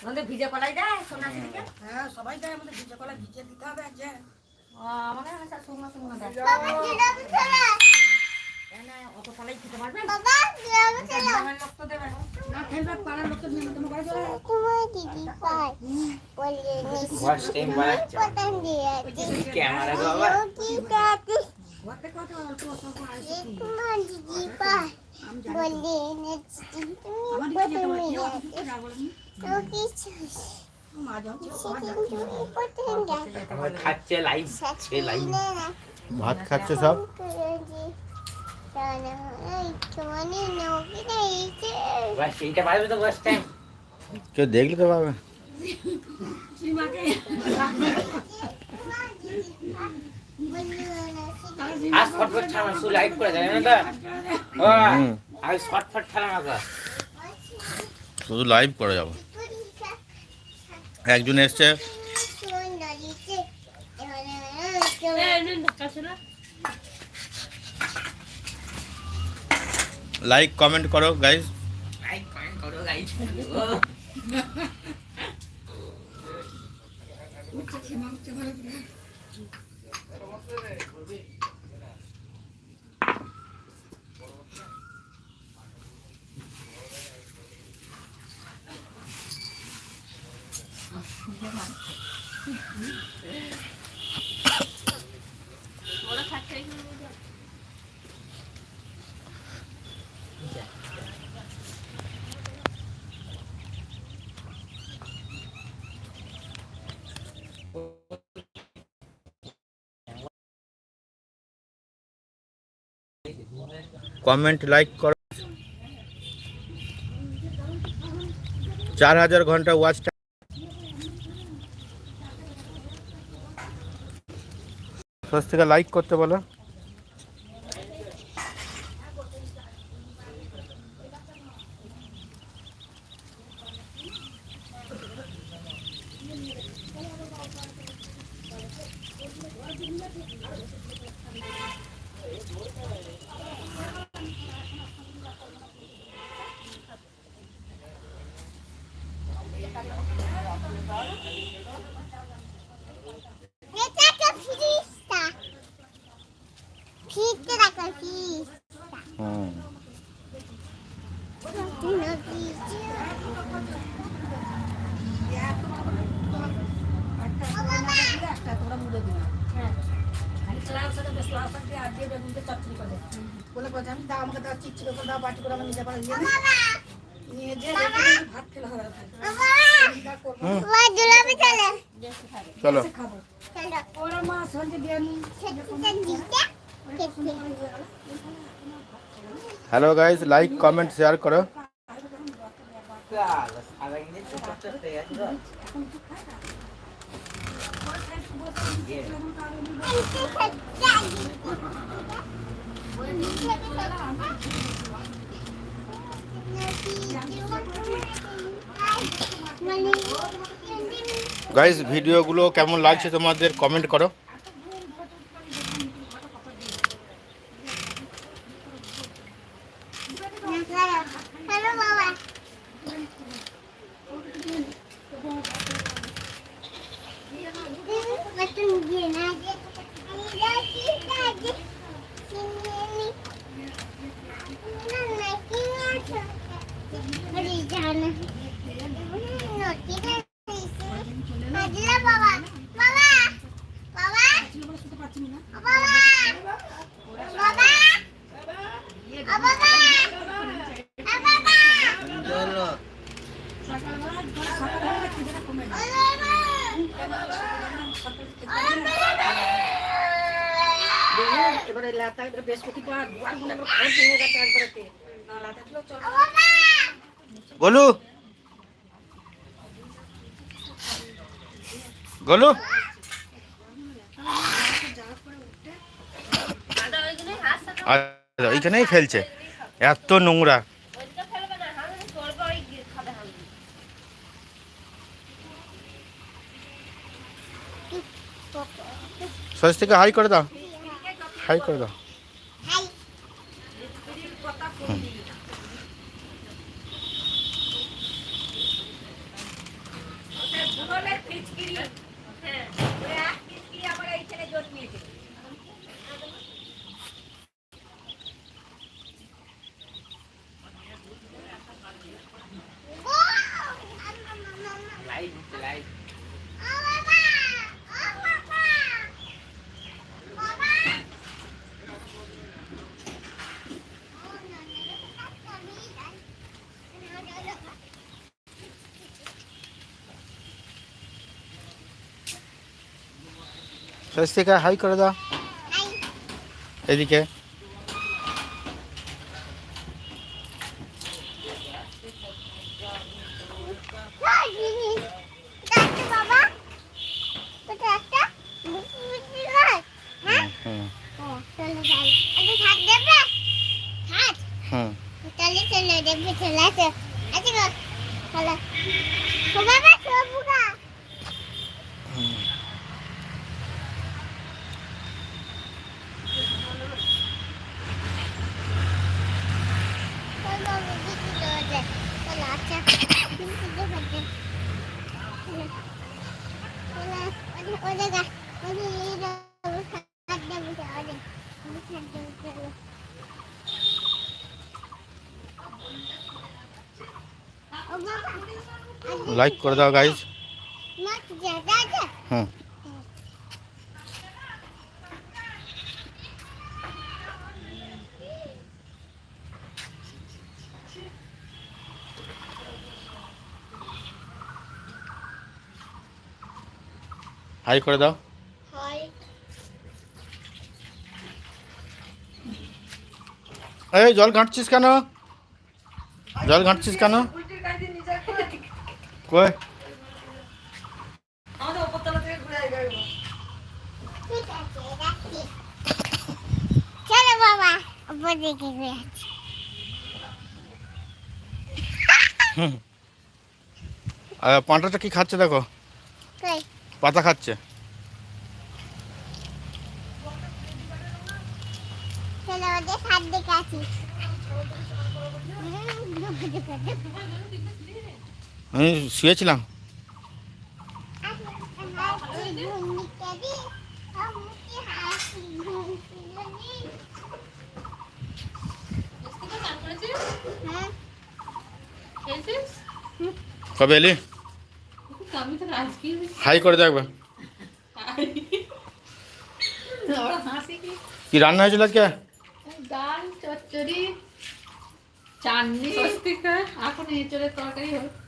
আমাদের ভিজে কলাই দেয় সন্ন্যাসীকে হ্যাঁ। সবাই দেয় আমাদের ভিজে কলা ভিজে দিতে হবে যে আমাদের হামেশা শুকনো শুকনো দেয় অত কলাই খেতে পারবেন? গ্রামের লোক তো দেবে না। না খেলবে পাড়ার লোককে নিমন্ত্রণ করে চলে ওয়াচ টাইম বানাচ্ছে ক্যামেরা বাবা। ঘর খাচ্ছে লাইভ সে লাইভ। ভাত খাচ্ছে সব? কেউ দেখলে তো পাবে। আজ ফটফট ছাড়া শুধু লাইভ করে দেয় না। আজ ফটফট ছাড়া না শুধু লাইভ করে যাব। একজন এসছে। লাইক কমেন্ট করো গাইজ লাইক কমেন্ট করো গাইস কমেন্ট লাইক করো। চার হাজার ঘণ্টা ওয়াচ থেকে লাইক করতে বলো হুম একটা তোমরা মুড়ে দিলাম খালি লাল শাকে বেশ লাল শাক দিয়ে আর দিয়ে বেগুন দিয়ে চচ্চড়ি করে বলে বলছে আমি দাও আমাকে দাও চিচ্ছি করে দাও বাটি করে আমার নিজে পারে নিয়ে যে ভাত খেলে হবে। চলো। ওরা hello guys like comment share করো। সাদা কিনে ছোট ছোট হয়ে গেছে তো গাইজ ভিডিওগুলো কেমন লাগছে তোমাদের? কমেন্ট করো। 我的家呢？我这 গোলু। আচ্ছা, ওইখানেই ফেলছে। এত নোংরা। সজ থেকে হাই করে দাও। হাই করে দাও। guys. स्वस्तिका हाई कर दिखे বাবা লাইক করে দাও গাইজ মাছ জ্যাদা আছে হুম হাই করে দাও হয় এই জল ঘাঁটছিস কেন জল ঘাঁটছিস কেন উল্টির কাজ দিয়ে নিজের করে কই আমাদের উপরতলা থেকে ঘুরে আসবে একবার। ঠিক আছে রাখছি চলো বাবা উপর দিকে ঘুরে আসছি আর পাঁটাটা কি খাচ্ছে দেখো? পাতা খাচ্ছে। চলো ওদের দিকে আছি আমি শুয়েছিলাম কবে এলি আমি তো আজকে হাই করে দে একবার ওরা হাসি কি কি রান্না হয়েছিল আজকে ডাল চচ্চড়ি চাটনি স্বস্তিকা এখন এঁচড়ের তরকারি হবে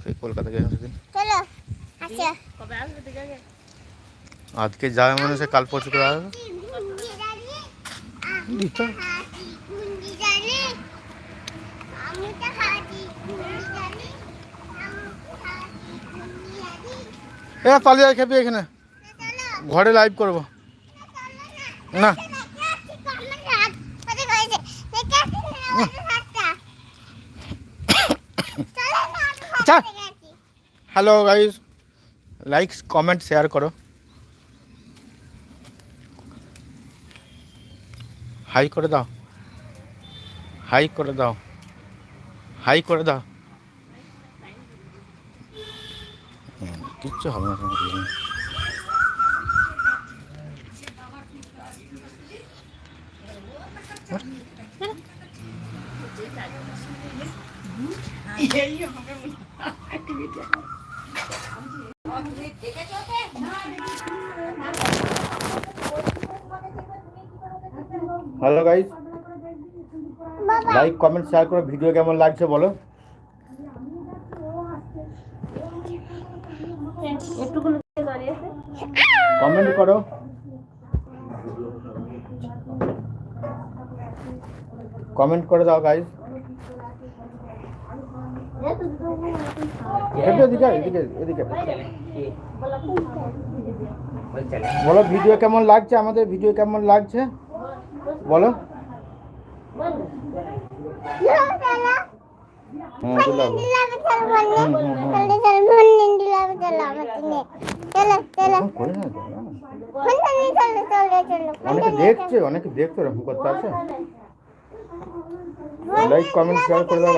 সেই কলকাতা আজকে যাবে মনে হচ্ছে কাল পরশু করে আসবে। এ, পালিয়ে খেপি এখানে। ঘরে লাইভ করব। না। চল। Hello guys like comment share করো। হাই করে দাও। হাই করে দাও। হাই করে দাও। কিচ্ছু হবে না hello guys like comment share করো ভিডিও কেমন লাগছে বলো? কমেন্ট করো। কমেন্ট করে দাও এদিকে বলো ভিডিও কেমন লাগছে? আমাদের ভিডিও কেমন লাগছে? বলো। তো, না। অনেকে দেখছে অনেকে দেখছে ওরকম করতে আছে। লাইক কমেন্ট শেয়ার করে দাও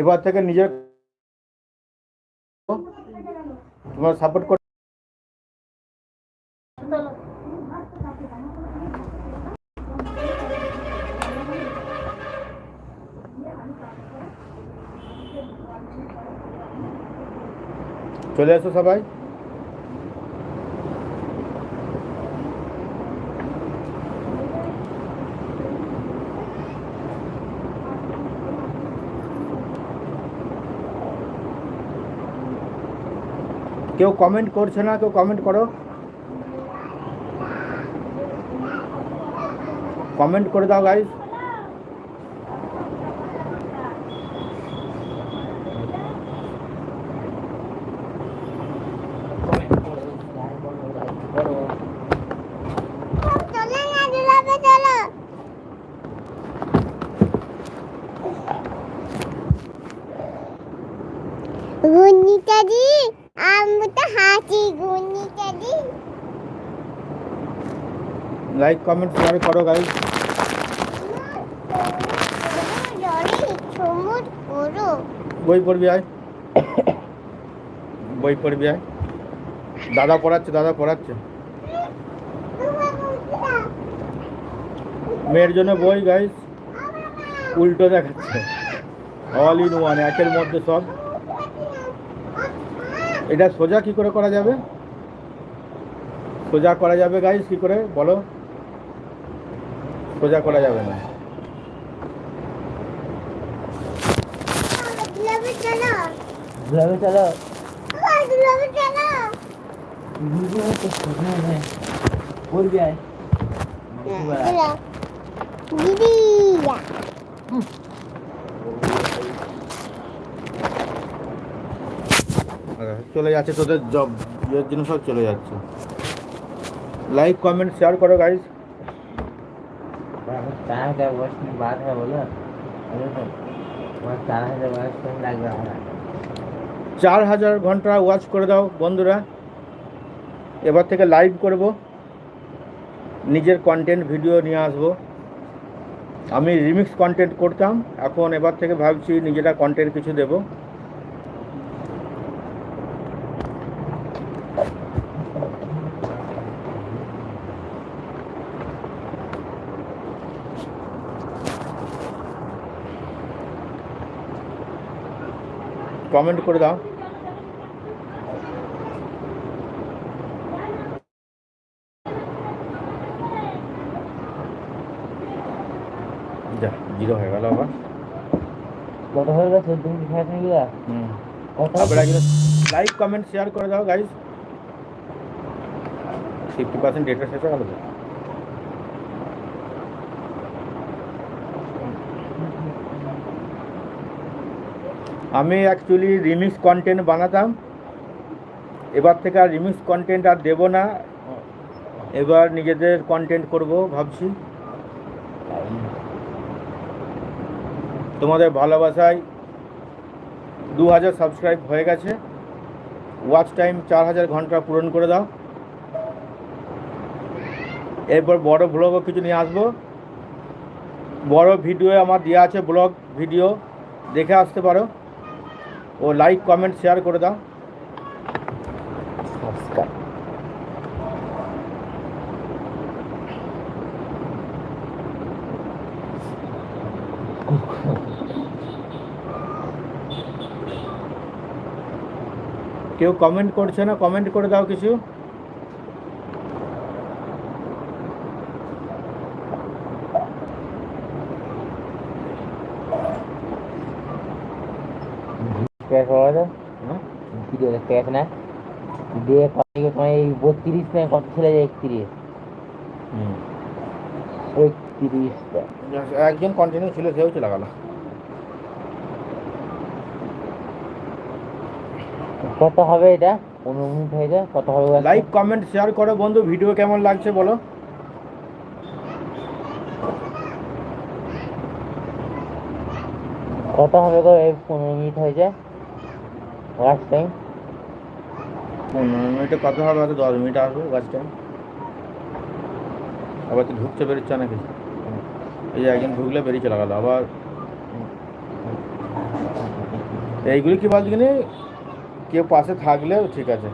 এবার থেকে নিজের তোমার সাপোর্ট কর। চলে এসো সবাই। কেউ কমেন্ট করছে না কেউ কমেন্ট করো। কমেন্ট করে দাও গাইস চলো লাইক কমেন্ট শেয়ার করো গাইস বই পড়বি আয়। বই পড়বি আয়। দাদা পড়াচ্ছে দাদা পড়াচ্ছে। মেয়ের জন্য বই গাইস উল্টো দেখাচ্ছে। অল ইন ওয়ান একের মধ্যে সব। এটা সোজা কি করে করা যাবে সোজা করা যাবে গাইস কি করে বলো সোজা করা যাবে না দিদি চলে যাচ্ছে তোদের জব ইয়ের জন্য সব চলে যাচ্ছে লাইক কমেন্ট শেয়ার করো গাইস चार हजार वर्ष में बात है बोलो बोलो तो वहाँ चार हजार वर्ष में लग रहा है চার হাজার ঘন্টা ওয়াচ করে দাও বন্ধুরা এবার থেকে লাইভ করব নিজের কন্টেন্ট ভিডিও নিয়ে আসবো আমি রিমিক্স কন্টেন্ট করতাম এখন এবার থেকে ভাবছি নিজেরা কন্টেন্ট কিছু দেব কমেন্ট করে দাও যা জিরো হয়ে গেল আবার কত হয়ে গেছে তুমি খেয়ে নিয়ে গেলা হুম কত তারপরে আগে লাইক কমেন্ট শেয়ার করে দাও গাইজ ফিফটি পার্সেন্ট ডেটা শেষ হয়ে গেল আমি অ্যাকচুয়ালি রিমিক্স কন্টেন্ট বানাতাম। এবার থেকে আর রিমিক্স কন্টেন্ট আর দেবো না। এবার নিজেদের কন্টেন্ট করব, ভাবছি। তোমাদের ভালোবাসায় দু হাজার সাবস্ক্রাইব হয়ে গেছে। ওয়াচ টাইম চার হাজার ঘণ্টা পূরণ করে দাও। এরপর বড় ব্লগও কিছু নিয়ে আসব। বড় ভিডিও আমার দেওয়া আছে ব্লগ ভিডিও দেখে আসতে পারো। ও লাইক কমেন্ট শেয়ার করে দাও। কেউ কমেন্ট করছে না? কমেন্ট করে দাও কিছু ক্যাশ হওয়া যায় হ্যাঁ? ভিডিও ক্যাশ না। দিয়ে কত তোমার এই বত্রিশ না কত ছিল যে একত্রিশ? হুম। একত্রিশটা একজন কন্টিনিউ ছিল সেও চলে গেল। কত হবে এটা? পনেরো মিনিট হয়ে যায় কত হবে? লাইক কমেন্ট শেয়ার করো বন্ধু ভিডিও কেমন লাগছে বলো? কত হবে গো এই পনেরো মিনিট হয়ে যায়? ওয়াচ টাইম পনেরো মিনিটে কত হবে? হয়তো দশ মিনিট আসবে টাইম আবার তো ঢুকছে, বেরোচ্ছে নাকি এই যে একজন ঢুকলে বেরিয়ে চলে গেল। আবার এইগুলি কি বলছি কিনি কেউ পাশে থাকলেও ঠিক আছে।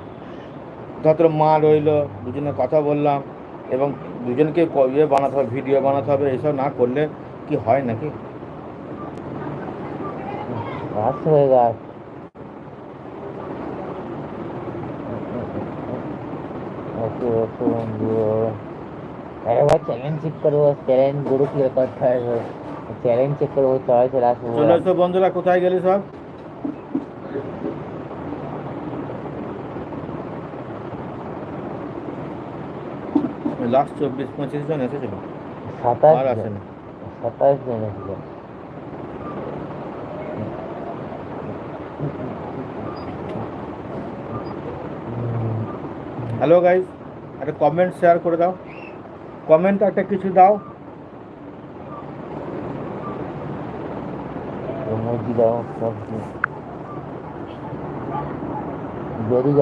ধর মা রইল দুজনে কথা বললাম এবং দুজনকে ইয়ে বানাতে হবে ভিডিও বানাতে হবে, এইসব না করলে কি হয় নাকি? হয়ে গেছে langsung gue अरे भाई चैलेंज चेक करो चैलेंज गुरु की रिकॉर्ड था चैलेंज चेक करो চলো চলে আসো চলে আসো বন্ধুরা কোথায় গেলে সব লাস্ট চব্বিশ পঁচিশ জন এসেছিল সাতাশ আর আসেনি সাতাশ জন এসেছিল হ্যালো গাইস একটা কমেন্ট শেয়ার করে দাও। কমেন্ট একটা কিছু দাও। দাও সব বেরিয়ে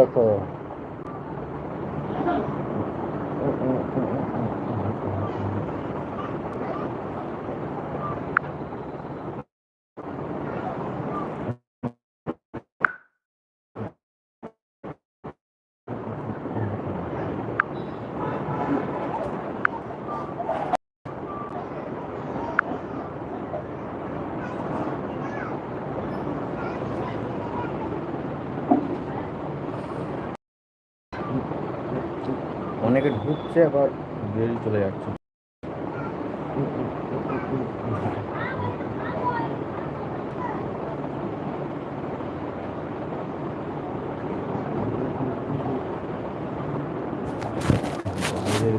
অনেকে ঢুকছে আবার বেরিয়ে চলে যাচ্ছে।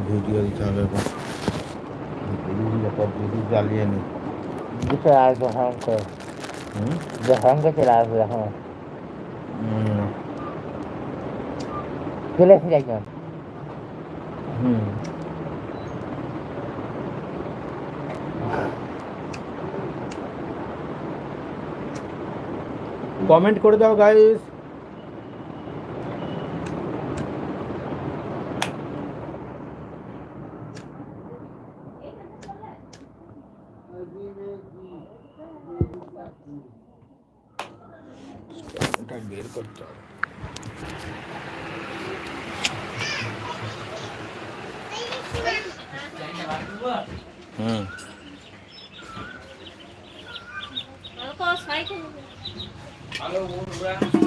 ভিডিও দিতে হবে। ভিডিও জ্বালিয়ে নি। দুটো আসবে হ্যাং করে হুম? যে হ্যাং চলে আসবে হ্যাঁ হুম। চলে একজন হুম কমেন্ট করে দাও গাইস Здорово, ура!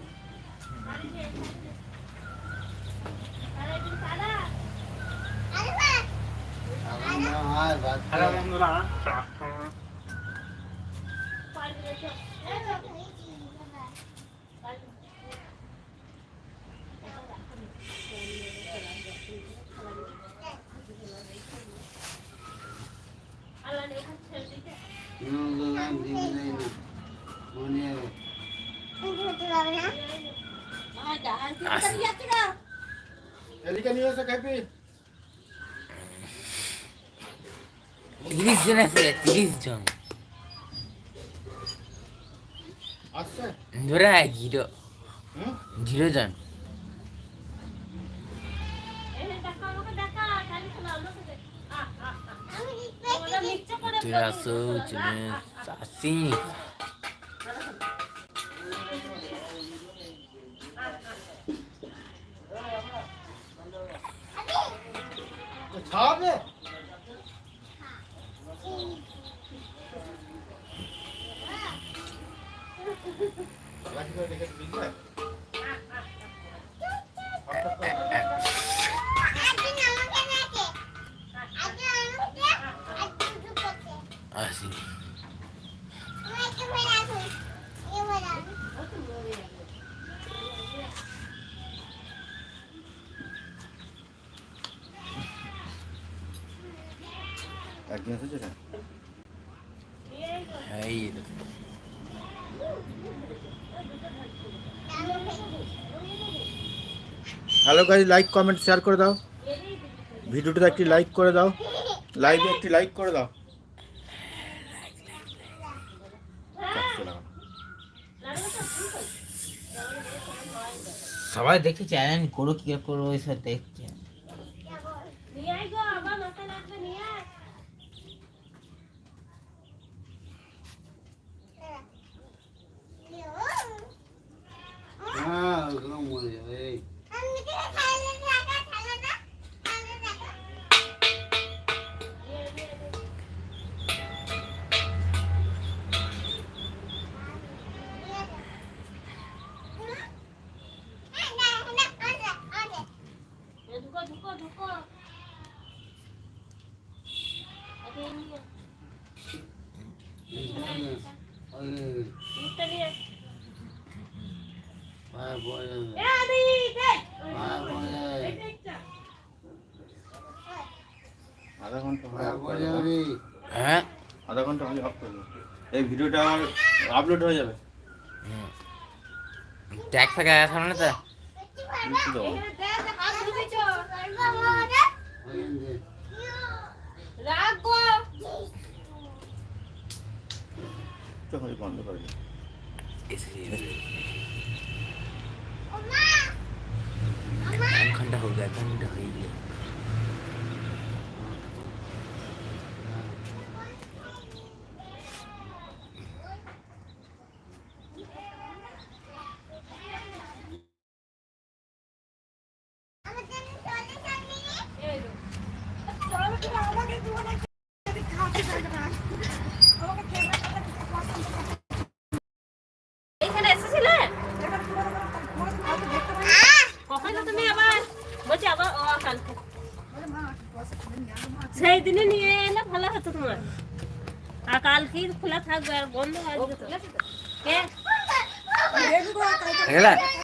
আর বন্ধুরা এসে খাইবি তিরিশ জন আছে তিরিশ জন। ধরে জিরো। জিরো জন। চল্লিশ আশি ছাড়বে Tabii. Hello guys like comment share করে দাও। ভিডিওটা একটি লাইক করে দাও। লাইভে একটি লাইক করে দাও। সবাই দেখে চ্যানেল করো কি করব ওই দেখছে নিয়ে আয় গো আবার মাথা লাগবে নিয়ে আয় আমি কি খাইলে টাকা খাইলে না খাইলে টাকা এ ঢুকো ঢুকো ঢুকো আগে নিয়ে নিতে নিয়ে এ আদি দেখ এই দেখটা আধা ঘণ্টা হলে off করে দাও। হ্যাঁ আধা ঘণ্টা হলে অফ করে দাও। এই ভিডিওটা আমার আপলোড হয়ে যাবে। ট্যাগ ফ্যাগ আছে না তো? বন্ধ করে ঘণ্টা হয়ে এক ঘণ্টা হয়ে গেলে এখানে এসেছিলে কখন তুমি আবার বলছি আবার ও কালকে সেই দিনে নিয়ে এলে ভালো হতো তোমার? আর কালকে খোলা থাকবে আর বন্ধ হয়ে যেত